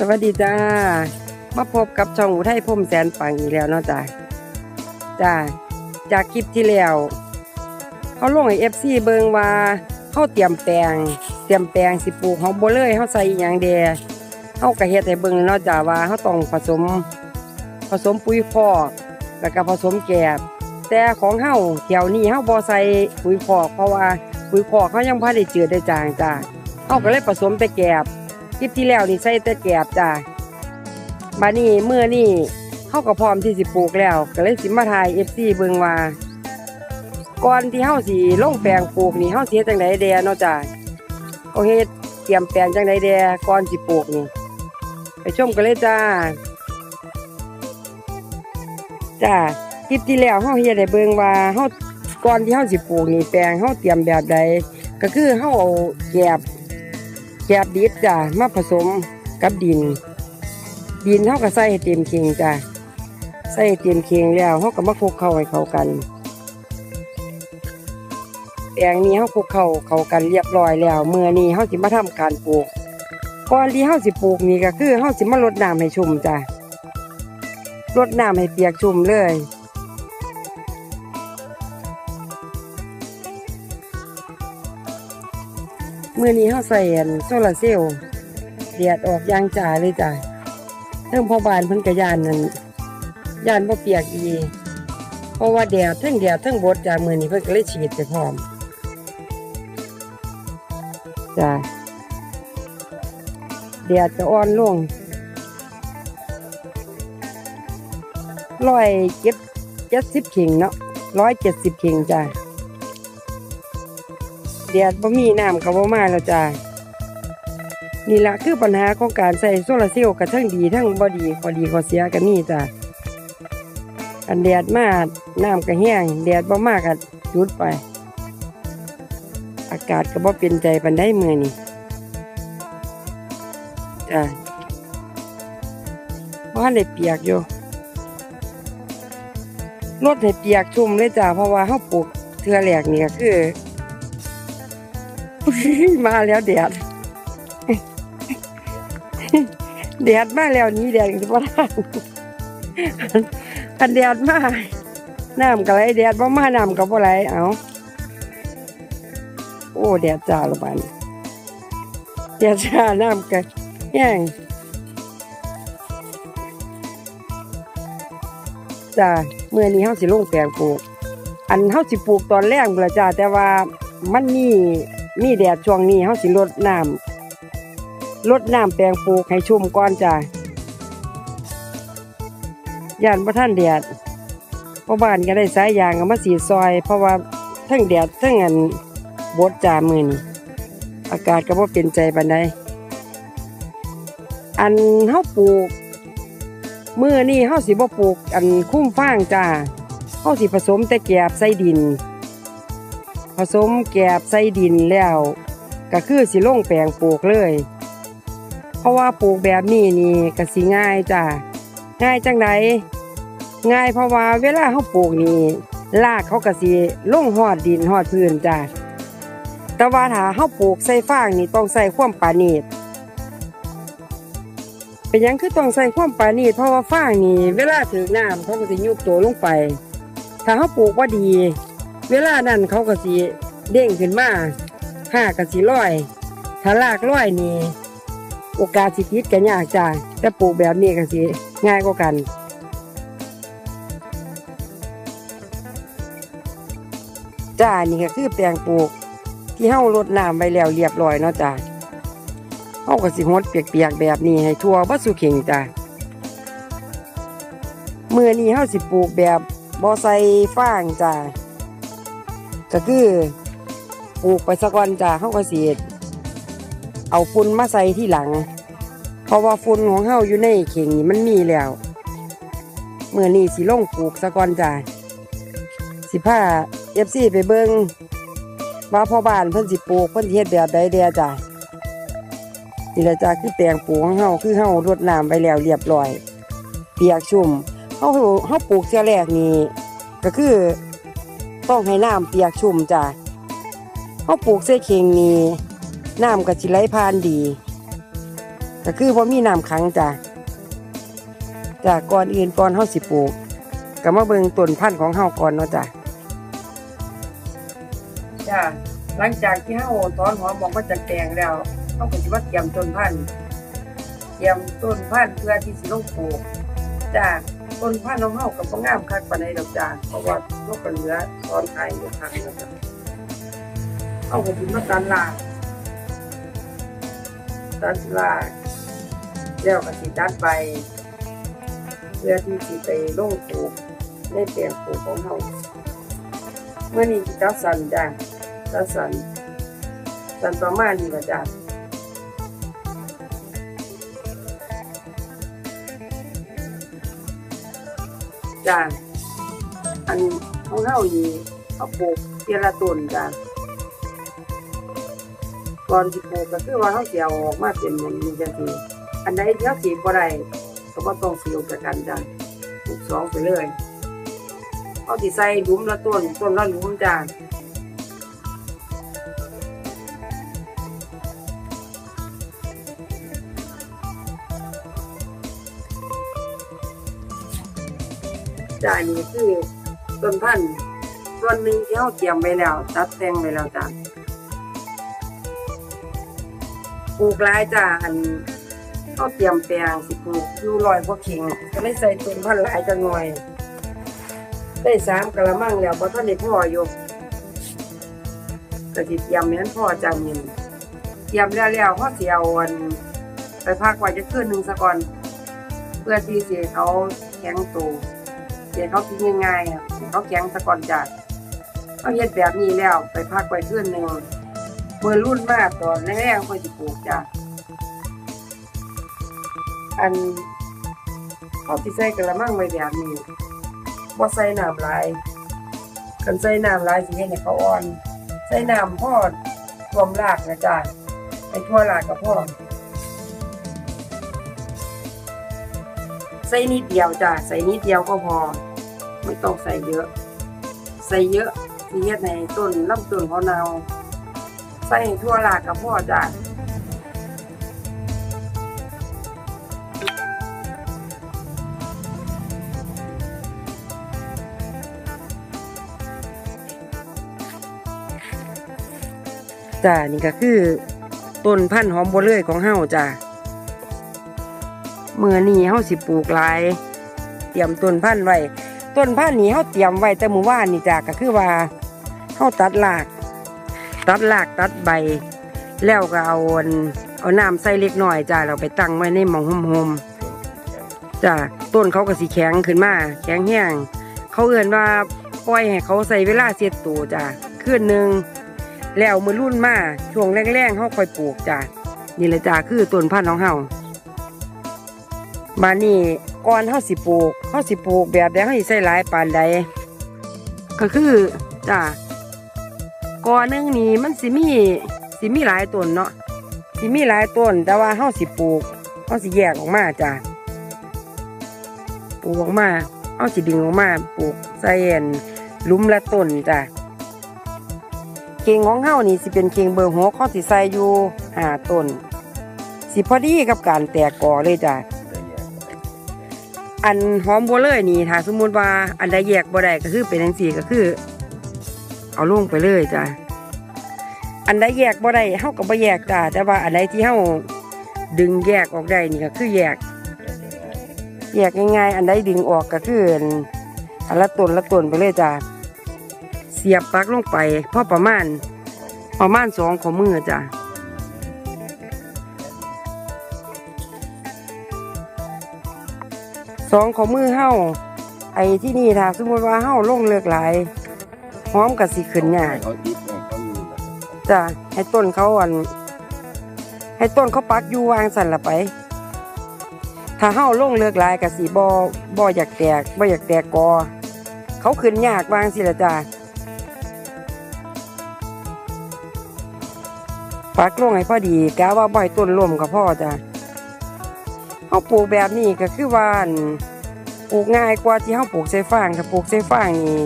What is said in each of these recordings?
สวัสดีจ้า มาพบกับช่องอุทัยพมแสนปังอีกแล้วเนาะจ้าจ้า จากคลิปที่แล้วเขาลงให้เอฟซีเบิงว่าเขาเตรียมแปลง เตรียมแปลงสิปลูกเขาบ่เลยเขาใส่อย่างเดเขากระเฮ็ดให้เบิงเนาะจ้าว่าเขาต้องผสม ผสมปุ๋ยคอกแล้วก็ผสมแกบแต่ของเฮาแถวนี้เฮาบ่ใส่ปุ๋ยคอกเพราะว่าปุ๋ยคอกเขายังบ่ได้เจือได้จางจ้าเฮาก็เลยผสมแต่แกบ คลิปที่แล้วนี่ใส่แต่แกบจ้าบานี้เมื่อนี่เข้าก็พร้อมที่สิปลูกแล้ว ก็เลยสิมาถ่ายเอฟซีเบิงว่าก่อนที่เฮาสิลงแปลงปลูกนี่เฮาสิเฮ็ดจังไดแดเนาะจ้าเอาเฮดเตรียมแปลงจังไดแดก่อนสิปลูกนี่ไปชมกันเลยจ้าจ้าคลิปที่แล้วเฮาเฮ็ดให้เบิ่งว่าเฮาก่อนที่เฮาสิปลูกนี่แปลงเฮาเตรียมแบบใดก็คือเฮาเอาแกบ แกบดิบจ้ะมาผสมกับดิน ดินเขาก็ใส่ให้เต็มเคียงจ้ะใส่ให้เต็มเคียงแล้วเขาก็มาคลุกเข้าให้เข้ากันแปลงนี้เขาคลุกเข้าเข้ากันเรียบร้อยแล้วเมื่อนี้เขาสิมาทำการปลูกก่อนที่เขาสิปลูกนี่ก็คือเขาสิมารดน้ำให้ชุ่มจ้ะรดน้ำให้เปียกชุ่มเลย มื่อนี้เขาใส่โซลาร์เซลล์แดดออกยางจ่าเลยจ้ะเทิงพ่อบานเพิ่นกระยานนั่นยานบ่เปียกดีเพราะว่าแดดเทั้งแดดเทั้งบดจ้ามือนี้เพิ่นก็เลยฉีดไปพร้อมจ้าแดดจะอ่อนลงร้อยเจ็ดเจ็ดสิบขิงเนาะร้อยเจ็ดสิบขิงจ้า แดดบ่มีน้ำก็บ่มาแล้วจ้านี่ละคือปัญหาของการใส่โซลาร์เซลล์กับทั้งดีทั้งบ่ดีข้อดีข้อเสียกันนี่จ้ะอันแดดมากน้ำก็แห้งแดดบ่มากก็หยุดไป อากาศก็บ่เป็นใจปันได้มือนี่จ้ะเพราะได้เปียกอยู่รถให้เปียกชุ่มเลยจ้ะเพราะว่าเฮาปลูกเทือแหลกนี่ก็คือ มาแล้วแดดแดดมาแล้วนี้แดดสิบ่ทันคันแดดมาน้ำก็ไหลแดดบ่มาน้ำก็บ่ไหลเอาโอ้แดดจ้าละบาดนแดดจ้าน้ำก็แห้งจ้าเมื่อนี้เฮาสิลงแปลงปลูก อันเฮาสิปลูกตอนแรกพุ่นล่จ้าแต่ว่ามันมี มีแดดช่วงนี้เฮาสิลดน้ำลดน้ำแปลงปลูกให้ชุ่มก่อนจ้ะย่านบ่ท่านแดดพราะบ้านก็ได้สายยางเอามาสีซอย เพราะว่าทั้งแดดทั้งอันบดจ่ามือนี่อากาศก็บ่เป็นใจปานใดอันเฮาปลูกมื้อนี้เฮาสิบ่ปลูกอันคุ้มฟางจ้าเฮาสิผสมแต่แกบใส่ดิน ผสมแกบใส่ดินแล้ว ก็คือสิลงแปลงปลูกเลย เพราะว่าปลูกแบบนี้นี่ก็สิง่ายจ้ะง่ายจังไดง่ายเพราะว่าเวลาเขาปลูกนี่รากเขาก็สิลงหอดดินหอดพื้นจ้ะแต่ว่าถ้าเขาปลูกใส่ฟางนี่ต้องใส่ความปาณีตเป็นยังคือต้องใส่ความปาณีตเพราะว่าฟางนี่เวลาถึงน้ำเขาก็สิยุบตัวลงไป ถ้าเขาปลูกว่าดี เวลานั้นเขาก็สิเด้งขึ้นมาห้าก็สิลอยถ้ารากลอยนี่โอกาสสิติดกันยากจ้าแต่ปลูกแบบนี้ก็สิง่ายกว่ากันจ้านี่ก็คือแปลงปลูก ที่เฮารดน้ำไว้แล้วเรียบร้อยเนาะจ้าเฮาก็สิหดเปียกๆแบบนี้ให้ทั่วบ่สุเข่งจ้าเมื้อนี้เฮาสิปลูกแบบบ่ใส่ฟางจ้า ก็คือปลูกไปซะกอนจ้าเฮาก็สิเอาฝุ่นมาใส่ที่หลัง เพราะว่าฝุ่นของเฮาอยู่ในเข่งนี่มันมีแล้วเมื่อนี้สิลงปลูกสะกอนจ้ะสิพาเอฟซีไปเบิงว่าพ่อบ้านเพิ่นสิปลูกเพิ่นเฮ็ดแบบใดเดียจ้ะนี่แหละจ้ะคือแปลงปลูกของเฮาคือเฮารดน้ำไปแล้วเรียบร้อย เปียกชุ่มเฮาเฮาปลูกเทื่อแรกนี่ก็คือ ต้องให้น้ำเปียกชุ่มจ้ะเฮาปลูกใส่เข่งนี่น้ำก็สิไหลผ่านดี ก็คือบ่มีน้ำขังจ้ะจากก่อนอื่นก่อนเฮาสิปลูกก็มาเบิ่งต้นพันธุ์ของเฮาก่อนเนาะจ้ะจ้ะหลังจากที่เฮาถอนหอมบอกว่าจะแกงแล้วเฮาก็สิมาเตรียมต้นพันธุ์เตรียมต้นพันธุ์เพื่อที่สิลงปลูกจ้ะ ต้นพันธุ์ของเฮาก็บ่งามคักปานใดดอกจ้ะเพราะว่าเฮาก็เหลือถอนขายอยู่คักเนาะจ้ะเฮาก็สิมาตัดราตัดราแล้วก็สิตัดใบเพื่อที่สิไปลงปลูกในแปลงปลูกของเราเมื่อนี้จัดสันจ้ะจัดสันสันประมาณนี้ละจ้ะ จ้ะอันของเรานี่เขาปลูกเทียละต้นจ้ะก่อนที่ปลูกก็คือว่าเขาเสียออกมาเป็นอย่างนี้จังซี่อันใดที่เขาสีบ่ได้ก็บ่ต้องสิลงจากกันจ้ะปลูกสองไปเลยเอาสิใส่หลุมละต้นต้นละหลุมจ้ะ จ้ะนี่คือต้นพันธุ์ส่วนหนึ่งที่เราเตรียมไว้แล้วตัดแต่งไว้แล้วจ้ะปลูกหลายจ้ะอันเขาเตรียมแปลงสิปลูกอยู่ลอยพวกขิงก็เลยใส่ต้นพันธุ์หลายจังหน่อย ได้สามกะละมังแล้วเพอท่านได้พ่ออยู่ก็สิเตรียมแม่นพ่อจำมินเตรียมแล้วแล้วพ่อเสียวันไปพักไว้จะคืนหนึ่งซะก่อน เพื่อที่สิเขาแข็งตัว เสียเขากินง่ายๆอะเขาแข็งซะกอนจ้ะเขาเฮ็ดแบบนี้แล้วไปพักไว้คืนหนึ่งเมื่อรุ่นมากตอนแรกๆค่อยสิปลูกจ้ะอันเขาที่ใส่กระมังไว้แบบนี้บ่ใส่น้ำลายกันใส่น้ำลายสิเฮ็ดให้เขาอ่อน ใส่น้ำพอท่วมรากนะจ้ะไปทั่วรากก็พอใส่นิดเดียวจ้ะใส่นิดเดียวก็พอ ไม่ต้องใส่เยอะ ใส่เยอะสิเฮ็ดให้ต้นลำต้นเขาเนาใส่ทั่วรากก็พอจ้ะจ้านี่ก็คือต้นพันธุ์หอมบัวเลื่อยของเฮาจ้าเมื่อนี้เฮาสิปลูกหลาย เตรียมต้นพันธุ์ไว้ ต้นพันธุ์นี้เฮาเตรียมไว้แต่เมื่อวานนี่จ้าก็คือว่าเฮาตัดราก ตัดรากตัดใบ แล้วก็เอาอันเอาน้ำใส่เล็กหน้อยจ้าเราไปตั้งไว้ในหมองหอมๆจ้าต้นเขาก็สิแข็งขึ้นมาแข็งแห้งเขาเอื่นว่าปล่อยให้เขาใส่เวลาเสียตัวจ้าคืนหนึ่งแล้วมือรุ่นมาช่วงแรงๆเขาค่อยปลูกจ้ะนี่แหละจ้ะคือต้นพันธุ์ของเฮาบานนี้ ก่อนเฮาสิปลูกเฮาสิปลูกแบบใดเฮาสิใส่หลายปานใดก็คือจ้ะก่อนหนึงนี่มันสิมีสิมีหลายต้นเนาะสิมีหลายต้น แต่ว่าเฮาสิปลูกเฮาสิแยกออกมาจ้ะปลูกออกมาเฮาสิดึงออกมาปลูกใส่อันหลุมละต้นจ้ะเข่งของเฮานี่สิเป็นเข่งเบอร์หกเขาสิใส่อยู่ห้าต้น สิพอดีกับการแตกกอเลยจ้ะ อันหอมบัวเลยนี่ถ้าสมมุติว่าอันใดแยกบ่ได้ก็คือเป็นจังซี่ก็คือ เอาลงไปเลยจ้ะอันใดแยกบ่ได้เฮาก็บ่แยกจ้ะแต่ว่าอันใดที่เฮาดึงแยกออกได้นี่ก็คือแยก แยกง่ายๆ อันใดดึงออกก็คืออันละต้นละต้นไปเลยจ้ะเสียบปลั๊กลงไปพอประมาณประมาณสองของมือจ้ะ องของมือเฮาไอ้ที่นี่ถ้าสมมติว่าเฮาลงเลือกหลายหอมกับสีขึ้นยากเขาติดเนี่ยจ้ะให้ต้นเขาอันให้ต้นเขาปักอยู่วางสั่นละไป ถ้าเฮาลงเลือกหลายกับสีบอบออยากแตกบออยากแตกกอ เขาขึ้นยากวางสิละจ้ะปักลงให้พอดีกะว่าบ่อยต้นร่วมกับพ่อจ้ะ เขาปลูกแบบนี้ก็คือว่านปลูกง่ายกว่าที่เขาปลูกใส่ฟางถ้าปลูกใส่ฟางนี่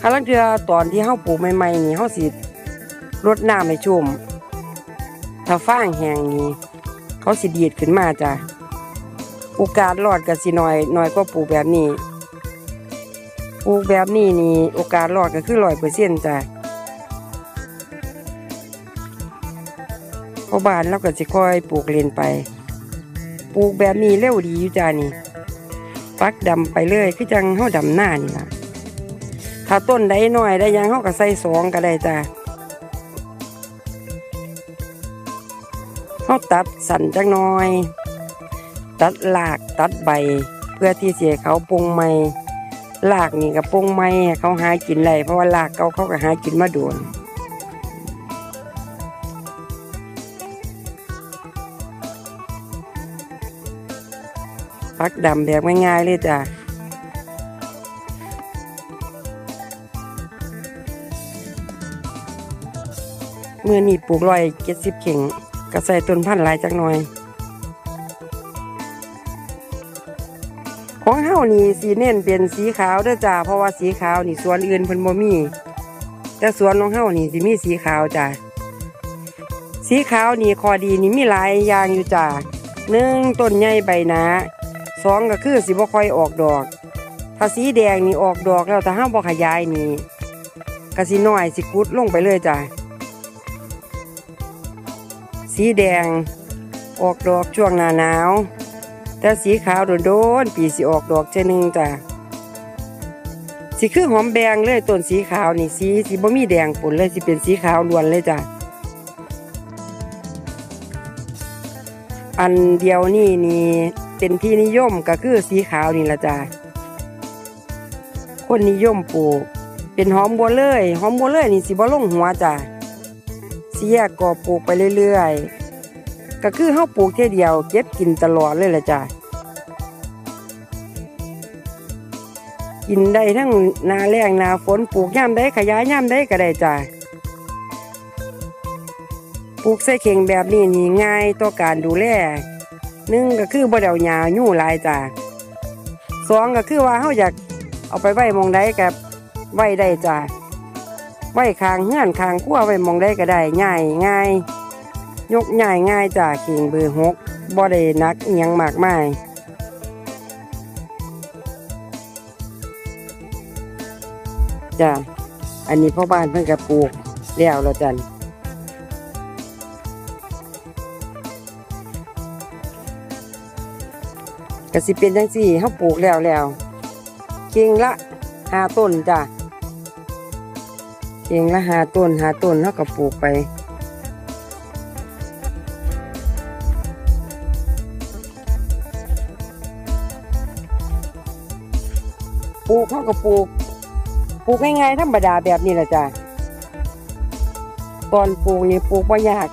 ถ้าลังเทือตอนที่เขาปลูกใหม่ๆนี่เขาสิรดน้ำให้ชุ่มถ้าฟางแห้งนี่เขาสิดีดขึ้นมาจ้ะโอกาสรอดก็สิน้อยน้อยกว่าปลูกแบบนี้ปลูกแบบนี้นี่โอกาสรอดก็คือร้อยเปอร์เซ็นต์จ้ะพราะบ้านเราก็สิค่อยปลูกเลนไป ปลูกแบบนี้เร็วดีอยู่จ้านี่ปักดำไปเลยคือจังเฮาดำหน้านี่ล่ะถ้าต้นใดน้อยได้ยังเฮาก็ใส่สองก็ได้จ้าเฮาตัดสั่นจักหน่อย ตัดรากตัดใบ เพื่อที่เสียเขาปรุงใหม่รากนี่ก็ปรุงใหม่ให้เขาหากินได้เพราะว่ารากเก่าเขาก็หากินมาโดนักดำแบบง่ายๆเลยจ้ะเมื่อนี่ปลูกร้อยเจ็ดสิบเข่งก็ใส่ต้นพันธุ์หลายจักหน่อย ของเฮานี่สีเน้นเป็นสีขาวเด้อจ้าเพราะว่าสีขาวนี่สวนอื่นเพิ่นบ่มี แต่สวนของเฮานี่สิมีสีขาวจ้าสีขาวนี่ข้อดีนี่มีหลายอย่างอยู่จ้าหนึ่งต้นใหญ่ใบหนา สองก็คือสิบ่ค่อยออกดอก ถ้าสีแดงนี่ออกดอกแล้วถ้าเฮาบ่ขยายนี่ก็สิน้อยสิกุดลงไปเลยจ้าสีแดงออกดอกช่วงหน้าหนาว แต่สีขาวโดนๆปีสิออกดอกเจอหนึงจ้ะสีคือหอมแบงเลยต้นสีขาวนี่สีสีบ่มีแดงปนเลยสิเป็นสีขาวล้วนเลยจ้ะอันเดียวนี่นี่ เป็นที่นิยมก็คือสีขาวนี่ละจ้ะคนนิยมปลูก เป็นหอมบัวเลยหอมบัวเลยนี่สิบ่ลงหัวจ้ะสีแยกก็ปลูกไปเรื่อยๆ ก็คือเฮาปลูกแค่เดียวเก็บกินตลอดเลยแหละจ้ะกินได้ทั้งนาแรงนาฝนปลูกย่ำได้ขยายย่ำได้ก็ได้จ้ะปลูกใส่เข่งแบบนี้นี่ง่ายต่อการดูแล หนึ่งก็คือบ่เดาหญ้ายู่ลายจ้ะสองก็คือว่าเฮาอยากเอาไปไว้มองใดกับไว้ได้จ้ะไว้คางเฮือนคางขั้วไว้มองได้ก็ได้ง่ายง่าย ยกง่ายง่ายจาเข่งเบอร์หกบ่ได้นักอิหยังมากมายจ้ะอันนี้พ่อบ้านเพิ่นก็ปลูกแล้วแล้วจัน ก็สิเป็นจังสี่เฮาปลูกแล้วแล้วเข่งละหาต้นจ้ะเองละหาต้นหาต้นแล้วก็ปลูกไปปลูกเขาก็ปลูกปลูกง่ายๆธรรมดาแบบนี้แหละจ้ะตอนปลูกนี่ปลูกว่ายาก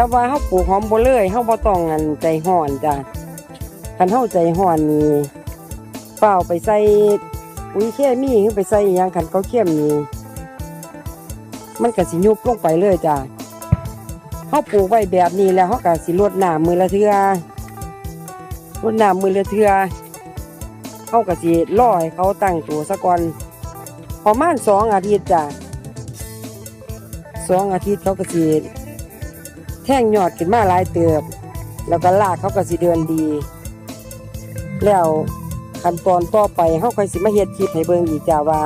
แต่ว่าเขาปลูกหอมบ่เลยเขาบ่ต้องอันใจห่อนจ้ะคันเขาใจห่อนนี่เปล่าไปใส่ปุ๋ยเคมีหรือไปใส่ยังคันเขาเข้มนี่มันก็สิยุบลงไปเลยจ้ะเขาปลูกไว้แบบนี้แล้วเขาก็สิรดน้ำมือละเทือรดน้ำมือละเทือเขาก็สิรอให้เขาตั้งตัวซะก่อนประมาณสองอาทิตย์จ้ะสองอาทิตย์เขาก็สิ ท่งยอดขึ้นมาหลายเติบ แล้วก็ลากเขาก็สิเดินดี แล้วขั้นตอนต่อไปเขาค่อยสิมาเฮ็ดคลิปให้เบิ่งอีกจ้าว่า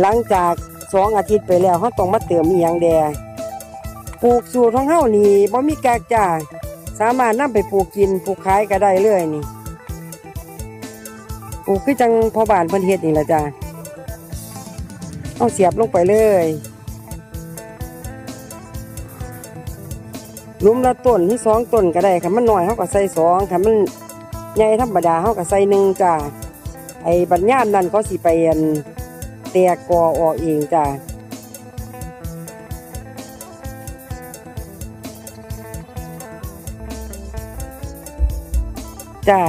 หลังจากสองอาทิตย์ไปแล้วเขาต้องมาเติมอีหยังแดปลูกสูตรของเฮานี่บ่มีกากจ้าสามารถนำไปปลูกกินปลูกขายก็ได้เลยนี่ปลูกคือจังพอบ้านเพิ่นเฮ็ดนี่ล่ะจ้าเอาเสียบลงไปเลย ลุมละต้นหรือสองต้นก็ได้ค่ะมันหน้อยเขาก็ใส่สองค่ะมันใหญ่ธรรมดาเขาก็ใส่หนึ่งจ้าไอ้บัญญามนั่นเขาสิไปอันแตกกอออกเองจ้าจ้า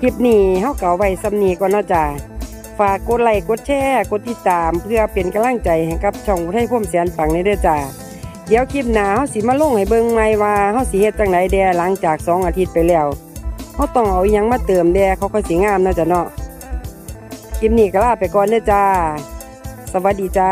คลิปนี้เขาเก่าไว้สำนีก่อนเนาะจ้าฝากกดไลค์กดแชร์กดติดตามเพื่อเป็นกำลังใจให้กับช่องให้พ่มแสนปังในเด้อจ้า เดี๋ยวคลิปหนาเฮาสิมาลงให้เบิ่งใหม่ว่าเฮาสิเฮ็ดจังไดแดหลังจากสองอาทิตย์ไปแล้วเฮาต้องเอาอิหยังมาเติมแดเขาก็สิงามเนาะจ้ะเนาะคคลิปนี้ก็ลาไปก่อนเด้อจ้า สวัสดีจ้า